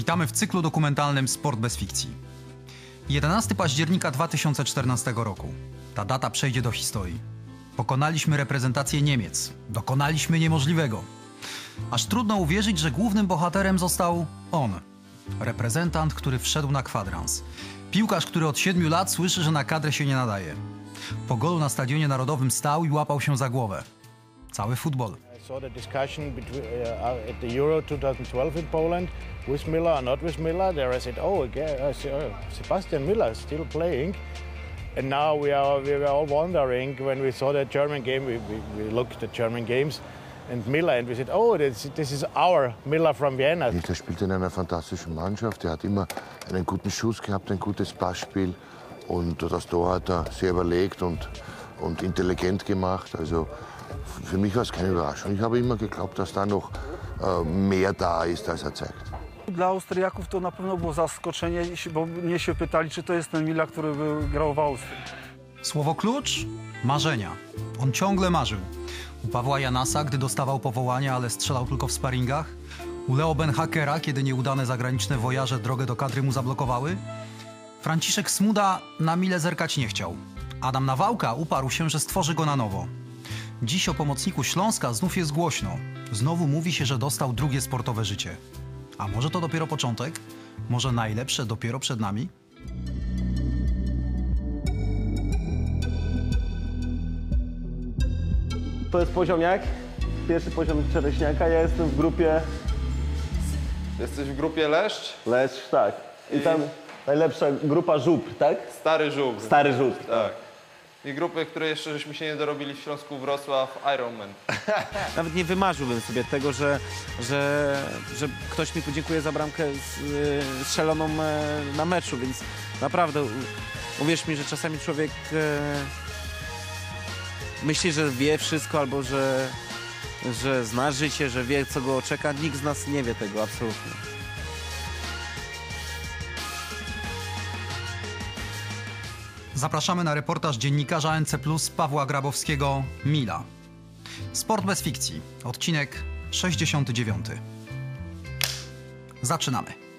Witamy w cyklu dokumentalnym Sport bez fikcji. 11 października 2014 roku. Ta data przejdzie do historii. Pokonaliśmy reprezentację Niemiec. Dokonaliśmy niemożliwego. Aż trudno uwierzyć, że głównym bohaterem został on. Reprezentant, który wszedł na kwadrans. Piłkarz, który od 7 lat słyszy, że na kadrę się nie nadaje. Po golu na Stadionie Narodowym stał i łapał się za głowę. Cały futbol. Saw the discussion between, uh, at the Euro 2012 in Poland with Miller or not with Miller. There I said, oh, again, I said, oh, Sebastian Miller is still playing. And now we are we were all wondering when we saw that German game. We, we, we looked at German games and Miller, and we said, oh, this, this is our Miller from Vienna. Hitler spielt in einer fantastischen Mannschaft. Er hat immer einen guten Schuss gehabt, ein gutes Passspiel. Und das Tor hat er sehr überlegt und, und intelligent gemacht. Also für mich war es keine Überraschung. Ich habe immer geglaubt, dass da noch äh, mehr da ist, als er zeigt. Dla Austriaków to na pewno było zaskoczenie, bo mnie się pytali, czy to jest ten Mila, który był, grał w Austrii. Słowo klucz? Marzenia. On ciągle marzył. U Pawła Janasa, gdy dostawał powołania, ale strzelał tylko w sparingach? U Leo Benhakera, kiedy nieudane zagraniczne wojaże drogę do kadry mu zablokowały? Franciszek Smuda na mile zerkać nie chciał. Adam Nawałka uparł się, że stworzy go na nowo. Dziś o pomocniku Śląska znów jest głośno. Znowu mówi się, że dostał drugie sportowe życie. A może to dopiero początek? Może najlepsze dopiero przed nami? To jest poziomniak, pierwszy poziom czereśniaka. Ja jestem w grupie Jesteś w grupie Leszcz? Leszcz, tak. I tam najlepsza grupa żubr, tak? Stary Żubr. Stary żubr. Tak. I grupy, które jeszcze żeśmy się nie dorobili w Śląsku Wrocław, Ironman. Nawet nie wymarzyłbym sobie tego, że, że, że ktoś mi podziękuje za bramkę z, y, strzeloną e, na meczu, więc naprawdę uwierz mi, że czasami człowiek e, myśli, że wie wszystko albo że, że zna życie, że wie co go czeka. Nikt z nas nie wie tego absolutnie. Zapraszamy na reportaż dziennikarza NC Plus Pawła Grabowskiego Mila. Sport bez fikcji, odcinek 69. Zaczynamy.